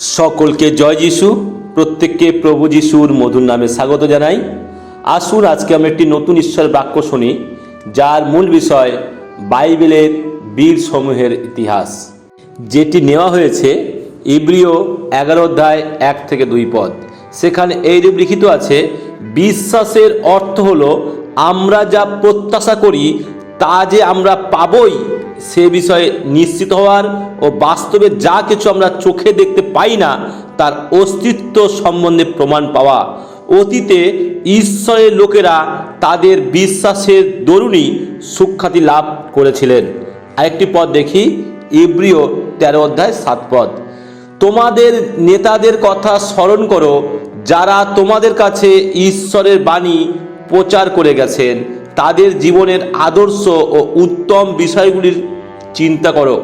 সকলকে জয় যিশু, প্রত্যেককে প্রভু যিশুর মধুর নামে স্বাগত জানাই। আসুন, আজকে আমরা একটি নতুন ঈশ্বর বাক্য শুনি, যার মূল বিষয় বাইবেলের বীর সমূহের ইতিহাস। যেটি নেওয়া হয়েছে ইব্রিয় এগারো অধ্যায় এক থেকে দুই পদ। সেখানে এইরূপ লিখিত আছে, বিশ্বাসের অর্থ হলো, আমরা যা প্রত্যাশা করি, তা যে আমরা পাবই। সে বিষয়ে নিশ্চিত হওয়ার ও বাস্তবে যা কিছু আমরা চোখে দেখতে পাই না, তার অস্তিত্ব সম্বন্ধে প্রমাণ পাওয়া। অতীতে ঈশ্বরের লোকেরা তাদের বিশ্বাসের দরুনই সুখ্যাতি লাভ করেছিলেন। আরেকটি পদ দেখি, ইব্রিয় তেরো অধ্যায় সাত পদ। তোমাদের নেতাদের কথা স্মরণ করো, যারা তোমাদের কাছে ঈশ্বরের বাণী প্রচার করে গেছেন। তাদের জীবনের আদর্শ ও উত্তম বিষয়গুলির চিন্তা করো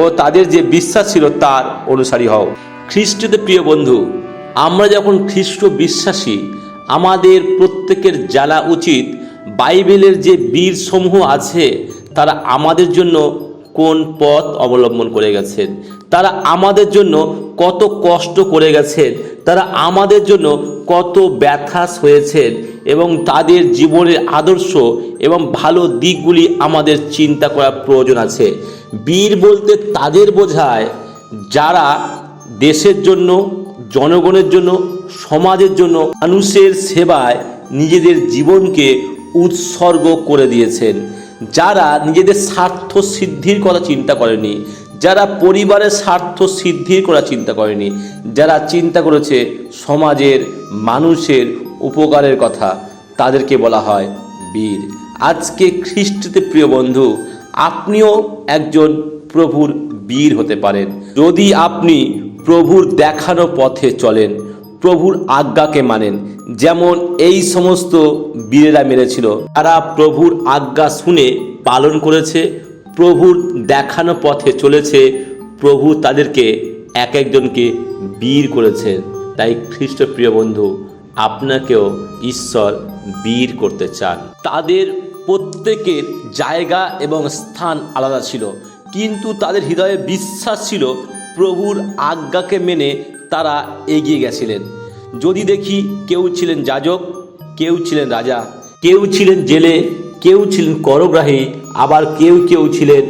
ও তাদের যে বিশ্বাস ছিল তার অনুসারী হও। খ্রিস্টতে প্রিয় বন্ধু, আমরা যখন খ্রিস্ট বিশ্বাসী, আমাদের প্রত্যেকের জানা উচিত বাইবেলের যে বীর সমূহ আছে, তারা আমাদের জন্য কোন পথ অবলম্বন করে গেছেন তারা আমাদের জন্য কত কষ্ট করে গেছেন তারা আমাদের জন্য কত ব্যথাস হয়েছেন এবং তাদের জীবনের আদর্শ এবং ভালো দিকগুলি আমাদের চিন্তা করার প্রয়োজন আছে। বীর বলতে তাদের বোঝায় যারা দেশের জন্য, জনগণের জন্য, সমাজের জন্য মানুষের সেবায় নিজেদের জীবনকে উৎসর্গ করে দিয়েছেন। যারা নিজেদের স্বার্থ সিদ্ধির কথা চিন্তা করেনি, যারা পরিবারের স্বার্থ সিদ্ধির কথা চিন্তা করেনি, যারা চিন্তা করেছে সমাজের, মানুষের উপকারের কথা তাদেরকে বলা হয় বীর। আজকে খ্রিস্টতে, প্রিয় বন্ধু, আপনিও একজন প্রভুর বীর হতে পারেন। যদি আপনি প্রভুর দেখানো পথে চলেন, প্রভুর আজ্ঞাকে মানেন, যেমন এই সমস্ত বীরেরা মেরেছিল, তারা প্রভুর আজ্ঞা শুনে পালন করেছে, প্রভুর দেখানো পথে চলেছে, প্রভু তাদেরকে এক একজনকে বীর করেছেন তাই খ্রিস্ট, প্রিয় বন্ধু আপনাকেও ঈশ্বর বীর করতে চান। তাদের প্রত্যেকের জায়গা এবং স্থান আলাদা ছিল, কিন্তু তাদের হৃদয়ে বিশ্বাস ছিল প্রভুর আজ্ঞাকে মেনে তারা এগিয়ে গেছিলেন। যদি দেখি কেউ ছিলেন যাজক, কেউ ছিলেন রাজা, কেউ ছিলেন জেলে, কেউ ছিলেন করগ্রাহী, আবার কেউ কেউ ছিলেন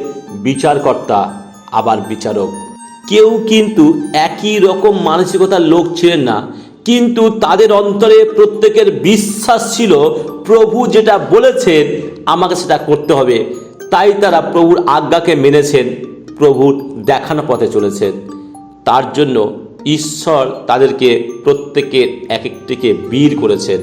বিচারকর্তা, আবার বিচারক। কেউ কিন্তু একই রকম মানসিকতার লোক ছিলেন না কিন্তু তাদের অন্তরে প্রত্যেকের বিশ্বাস ছিল, প্রভু যেটা বলেছেন, আমাকে সেটা করতে হবে। তাই তারা প্রভুর আজ্ঞাকে মেনেছেন প্রভুর দেখানো পথে চলেছেন। তার জন্য ঈশ্বর তাদেরকে প্রত্যেকের এক একটিকে বীর করেছেন।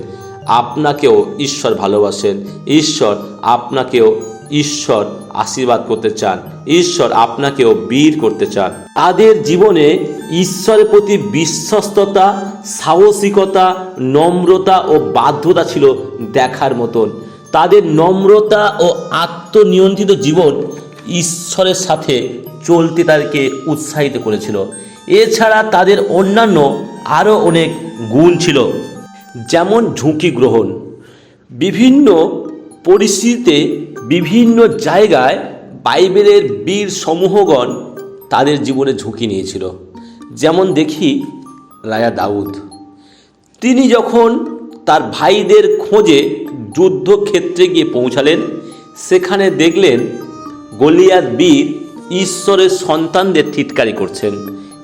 আপনাকেও ঈশ্বর ভালোবাসেন। ঈশ্বর আপনাকেও ঈশ্বর আশীর্বাদ করতে চান। ঈশ্বর আপনাকেও বীর করতে চান। তাদের জীবনে ঈশ্বরের প্রতি বিশ্বস্ততা, সাহসিকতা, নম্রতা ও বাধ্যতা ছিল দেখার মতন। তাদের নম্রতা ও আত্মনিয়ন্ত্রিত জীবন ঈশ্বরের সাথে চলতে তাদেরকে উৎসাহিত করেছিল। এছাড়া তাদের অন্যান্য আরও অনেক গুণ ছিল। যেমন ঝুঁকি গ্রহণ। বিভিন্ন পরিস্থিতিতে বিভিন্ন জায়গায় বাইবেলের বীর সমূহগণ তাদের জীবনে ঝুঁকি নিয়েছিল। যেমন দেখি রাজা দাউদ। তিনি যখন তার ভাইদের খোঁজে যুদ্ধক্ষেত্রে গিয়ে পৌঁছালেন, সেখানে দেখলেন গলিয়াত বীর ঈশ্বরের সন্তানদের টিটকারি করছেন।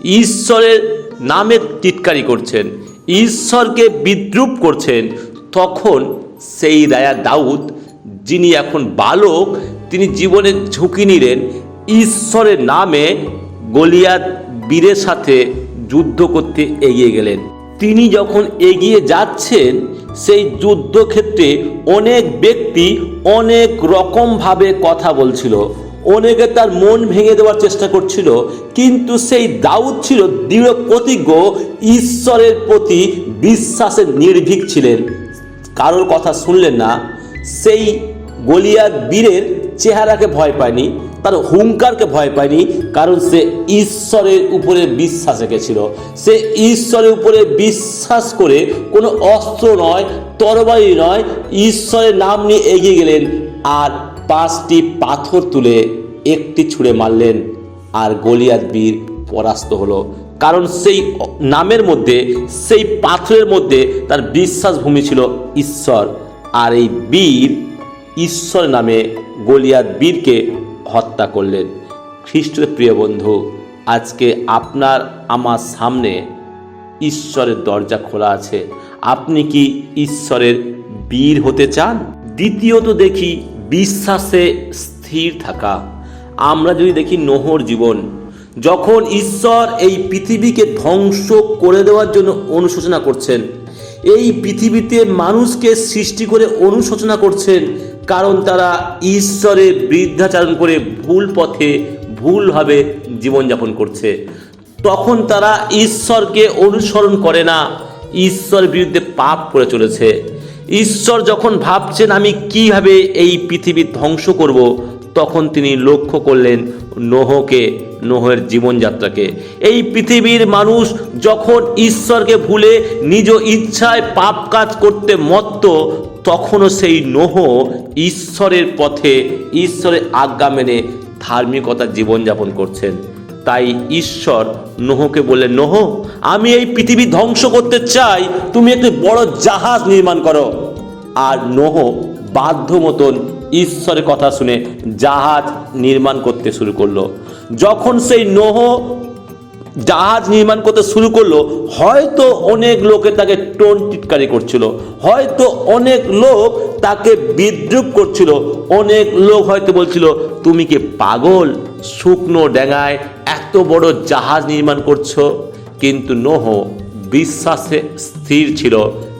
ঈশ্বরের নামে টিটকারি করছেন। ঈশ্বরকে বিদ্রুপ করছেন। তখন সেই রায়া দাউদ যিনি এখন বালক, তিনি জীবনের ঝুঁকি নিলেন। ঈশ্বরের নামে গলিয়াত বীরের সাথে যুদ্ধ করতে এগিয়ে গেলেন। তিনি যখন এগিয়ে যাচ্ছেন, সেই যুদ্ধক্ষেত্রে অনেক ব্যক্তি অনেক রকমভাবে কথা বলছিল। অনেকে তার মন ভেঙে দেওয়ার চেষ্টা করছিল, কিন্তু সেই দাউদ ছিল দৃঢ় প্রতিজ্ঞ, ঈশ্বরের প্রতি বিশ্বাসে নির্ভীক ছিলেন। কারোর কথা শুনলেন না সেই গলিয়াত বীরের চেহারাকে ভয় পায়নি, তার হুঙ্কারকে ভয় পায়নি, কারণ সে ঈশ্বরের উপরে বিশ্বাস রেখেছিল সে ঈশ্বরের উপরে বিশ্বাস করে কোনো অস্ত্র নয়, তরবারি নয়, ঈশ্বরের নাম নিয়ে এগিয়ে গেলেন আর পাঁচটি পাথর তুলে একটি ছুঁড়ে মারলেন আর গলিয়াত বীর পরাস্ত হলো। কারণ সেই নামের মধ্যে, সেই পাথরের মধ্যে তার বিশ্বাস ভূমি ছিল ঈশ্বর। আর এই বীর ঈশ্বর নামে গলিয়াত বীরকে হত্যা করলেন। খ্রিস্টের প্রিয় বন্ধু, আজকে আপনার আমার সামনে ঈশ্বরের দরজা খোলা আছে। আপনি কি ঈশ্বরের বীর হতে চান? দ্বিতীয়ত দেখি বিশ্বাসে স্থির থাকা। আমরা যদি দেখি নোহর জীবন, যখন ঈশ্বর এই পৃথিবীকে ধ্বংস করে দেওয়ার জন্য অনুশোচনা করছেন এই পৃথিবীতে মানুষকে সৃষ্টি করে অনুশোচনা করছেন, কারণ তারা ঈশ্বরের বৃদ্ধাচারণ করে ভুল পথে ভুলভাবে জীবনযাপন করছে। তখন তারা ঈশ্বরকে অনুসরণ করে না ঈশ্বর বিরুদ্ধে পাপ করে চলেছে। ঈশ্বর যখন ভাবছেন, আমি কীভাবে এই পৃথিবী ধ্বংস করব? তখন তিনি লক্ষ্য করলেন নোহকে, নোহের জীবনযাত্রাকে। এই পৃথিবীর মানুষ যখন ঈশ্বরকে ভুলে নিজ ইচ্ছায় পাপ কাজ করতে মত্ত, তখনও সেই নোহ ঈশ্বরের পথে, ঈশ্বরের আজ্ঞা মেনে ধার্মিকতার জীবনযাপন করছেন। তাই ঈশ্বর নোহকে বললেন, নোহ, আমি এই পৃথিবী ধ্বংস করতে চাই, তুমি একটি বড় জাহাজ নির্মাণ করো। আর নোহ বাধ্য মতন ঈশ্বরের কথা শুনে জাহাজ নির্মাণ করতে শুরু করল। যখন সেই নোহ জাহাজ নির্মাণ করতে শুরু করল, হয়তো অনেক লোকে তাকে টোন টিটকারি করছিল, হয়তো অনেক লোক তাকে বিদ্রুপ করছিল, অনেক লোক হয়তো বলছিল, তুমি কি পাগল? শুকনো ডেঙায় এত বড় জাহাজ নির্মাণ করছ? কিন্তু নোহ বিশ্বাসে স্থির ছিল।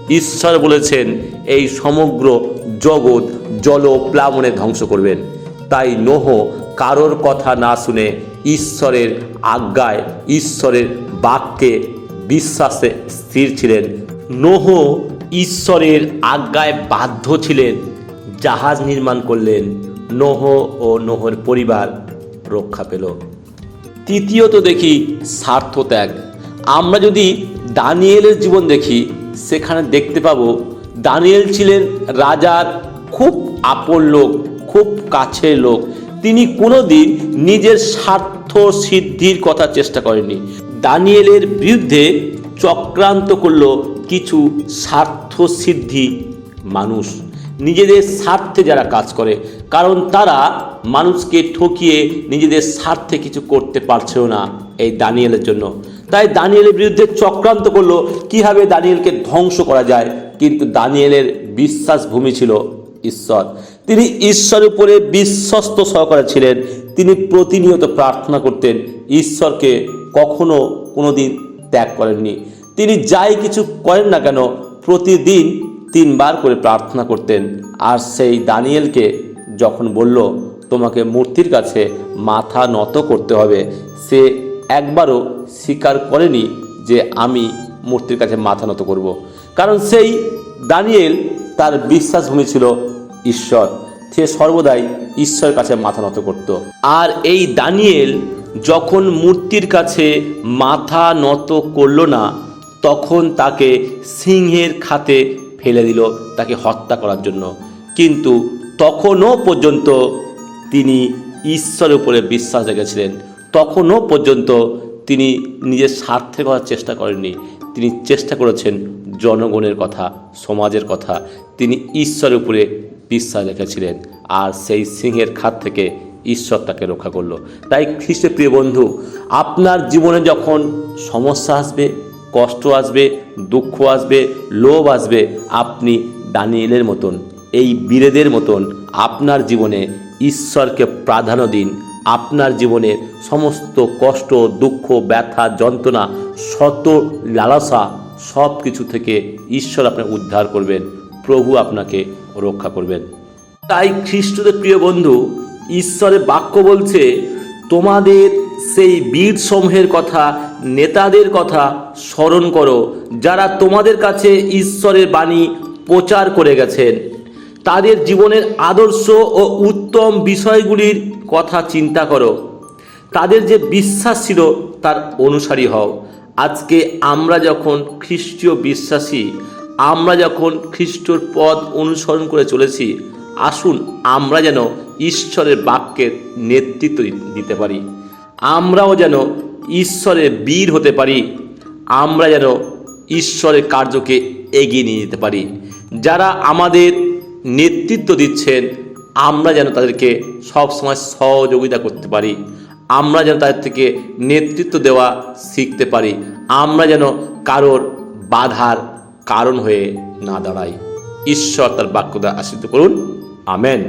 ঈশ্বর বলেছেন, এই সমগ্র জগৎ জল প্লাবনে ধ্বংস করবেন। তাই নোহ কারোর কথা না শুনে ঈশ্বরের আজ্ঞায়, ঈশ্বরের বাক্যে বিশ্বাসে স্থির ছিলেন। নোহ ঈশ্বরের আজ্ঞায় বাধ্য ছিলেন, জাহাজ নির্মাণ করলেন। নোহ ও নোহর পরিবার রক্ষা পেল। তৃতীয়ত দেখি স্বার্থ ত্যাগ। আমরা যদি দানিয়েলের জীবন দেখি, সেখানে দেখতে পাবো দানিয়েল ছিলেন রাজার খুব আপন লোক, খুব কাছের লোক। তিনি কোনোদিন নিজের স্বার্থ সিদ্ধির কথা চেষ্টা করেনি দানিয়েলের বিরুদ্ধে চক্রান্ত করল কিছু স্বার্থ সিদ্ধি মানুষ। নিজেদের স্বার্থে যারা কাজ করে, কারণ তারা মানুষকে ঠকিয়ে নিজেদের স্বার্থে কিছু করতে পারছেও না এই দানিয়েলের জন্য। তাই দানিয়েলের বিরুদ্ধে চক্রান্ত করল কীভাবে দানিয়েলকে ধ্বংস করা যায়। কিন্তু দানিয়েলের বিশ্বাস ভূমি ছিল ঈশ্বর। তিনি ঈশ্বরের উপরে বিশ্বস্ত সহকারে ছিলেন। তিনি প্রতিনিয়ত প্রার্থনা করতেন, ঈশ্বরকে কখনো কোনোদিন ত্যাগ করেননি। তিনি যাই কিছু করেন না কেন, প্রতিদিন তিনবার করে প্রার্থনা করতেন। আর সেই দানিয়েলকে যখন বলল, তোমাকে মূর্তির কাছে মাথা নত করতে হবে সে একবারও স্বীকার করেনি যে আমি মূর্তির কাছে মাথা নত করব। কারণ সেই দানিয়েল তার বিশ্বাসভূমি ছিল ঈশ্বর, সে সর্বদাই ঈশ্বরের কাছে মাথা নত করত। আর এই দানিয়েল যখন মূর্তির কাছে মাথা নত করল না, তখন তাকে সিংহের খাতে ফেলে দিল, তাকে হত্যা করার জন্য। কিন্তু তখনও পর্যন্ত তিনি ঈশ্বরের উপরে বিশ্বাস রেখেছিলেন। তখনও পর্যন্ত তিনি নিজের স্বার্থে করার চেষ্টা করেননি। তিনি চেষ্টা করেছেন জনগণের কথা, সমাজের কথা। তিনি ঈশ্বরের উপরে বিশ্বাস রেখেছিলেন আর সেই সিংহের খাত থেকে ঈশ্বর তাকে রক্ষা করল। তাই খ্রিস্টের প্রিয় বন্ধু, আপনার জীবনে যখন সমস্যা আসবে, কষ্ট আসবে, দুঃখ আসবে, লোভ আসবে, আপনি দানিয়েলের মতন, এই বীরেদের মতন আপনার জীবনে ঈশ্বরকে প্রাধান্য দিন। আপনার জীবনের সমস্ত কষ্ট, দুঃখ, ব্যথা, যন্ত্রণা, শত লালসা সব কিছু থেকে ঈশ্বর আপনাকে উদ্ধার করবেন। প্রভু আপনাকে রক্ষা করবেন। তাই খ্রিস্টদের প্রিয় বন্ধু ঈশ্বরের বাক্য বলছে, তোমাদের সেই বীর সমূহের কথা, নেতাদের কথা স্মরণ করো, যারা তোমাদের কাছে ঈশ্বরের বাণী প্রচার করে গেছেন। তাদের জীবনের আদর্শ ও উত্তম বিষয়গুলির কথা চিন্তা করো। তাদের যে বিশ্বাস ছিল, তার অনুসারী হও। আজকে আমরা যখন খ্রিস্টীয় বিশ্বাসী আমরা যখন খ্রিস্টর পদ অনুসরণ করে চলেছি, আসুন আমরা যেন ঈশ্বরের বাক্যের নেতৃত্ব দিতে পারি। আমরাও যেন ঈশ্বরের বীর হতে পারি। আমরা যেন ঈশ্বরের কার্যকে এগিয়ে নিয়ে যেতে পারি। যারা আমাদের নেতৃত্ব দিচ্ছেন, আমরা যেন তাদেরকে সবসময় সহযোগিতা করতে পারি। আমরা যেন তাদের থেকে নেতৃত্ব দেওয়া শিখতে পারি। আমরা যেন কারোর বাধার কারণ হয়ে না দাঁড়ায় ঈশ্বর তার বাক্যদা আশ্রিত করুন। আমেন।